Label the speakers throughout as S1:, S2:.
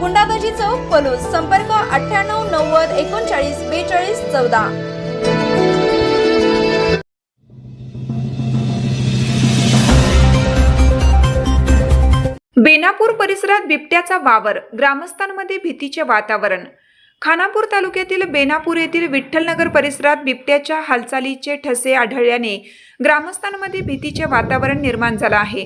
S1: गुंडाबाजी चौक पलूस संपर्क अठ्ठ्याण्णव नव्वद एकोणचाळीस बेचाळीस चौदा.
S2: बेनापूर परिसरात बिबट्याचा वावर ग्रामस्थांमध्ये भीतीचे वातावरण. खानापूर तालुक्यातील बेनापूर येथील विठ्ठलनगर परिसरात बिबट्याच्या हालचालीचे ठसे आढळल्याने ग्रामस्थांमध्ये भीतीचे वातावरण निर्माण झालं आहे.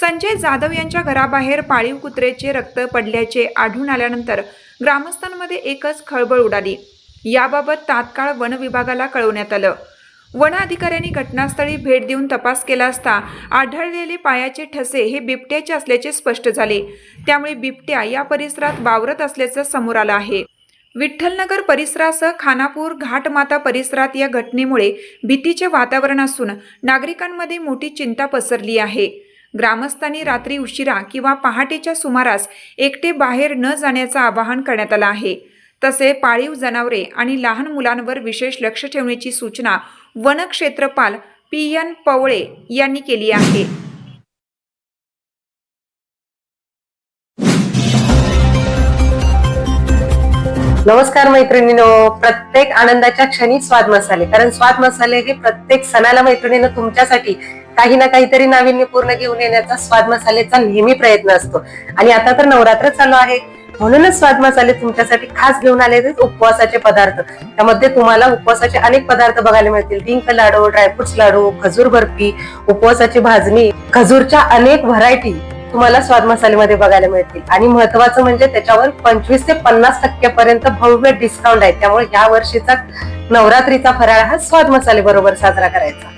S2: संजय जाधव यांच्या घराबाहेर पाळीव कुत्रेचे रक्त पडल्याचे आढळून आल्यानंतर ग्रामस्थांमध्ये एकच खळबळ उडाली. याबाबत तात्काळ वन विभागाला कळवण्यात आलं. वन अधिकाऱ्यांनी घटनास्थळी भेट देऊन तपास केला असता आढळलेले पायाचे ठसे हे बिबट्याचे असल्याचे स्पष्ट झाले. त्यामुळे बिबट्या या परिसरात वावरत असल्याचं समोर आलं आहे. विठ्ठलनगर परिसरासह खानापूर घाटमाता परिसरात या घटनेमुळे भीतीचे वातावरण असून नागरिकांमध्ये मोठी चिंता पसरली आहे. ग्रामस्थांनी रात्री उशिरा किंवा पहाटेच्या सुमारास एकटे बाहेर न जाण्याचं आवाहन करण्यात आलं आहे. तसे पाळीव जनावरे आणि लहान मुलांवर विशेष लक्ष ठेवण्याची सूचना वनक्षेत्रपाल पी एन पवळे यांनी केली आहे.
S3: नमस्कार मैत्रिणीनो. प्रत्येक आनंदाच्या क्षणी स्वाद मसाले. कारण स्वाद मसाले हे प्रत्येक सणाला मैत्रिणीनं तुमच्यासाठी काही ना काहीतरी नाविन्यपूर्ण घेऊन येण्याचा स्वाद मसालेचा नेहमी प्रयत्न असतो. आणि आता तर नवरात्र चालू आहे. म्हणूनच स्वाद मसाले तुमच्यासाठी खास घेऊन आले उपवासाचे पदार्थ. त्यामध्ये तुम्हाला उपवासाचे अनेक पदार्थ बघायला मिळतील. डिंक लाडू ड्रायफ्रुट्स लाडू खजूर बर्फी उपवासाची भाजणी खजूरच्या अनेक व्हरायटी तुम्हाला स्वाद मसालेमध्ये बघायला मिळतील. आणि महत्वाचं म्हणजे त्याच्यावर पंचवीस ते पन्नास टक्क्यापर्यंत भव्य डिस्काउंट आहे. त्यामुळे या वर्षीचा नवरात्रीचा फराळ हा स्वाद मसाले बरोबर साजरा करायचा.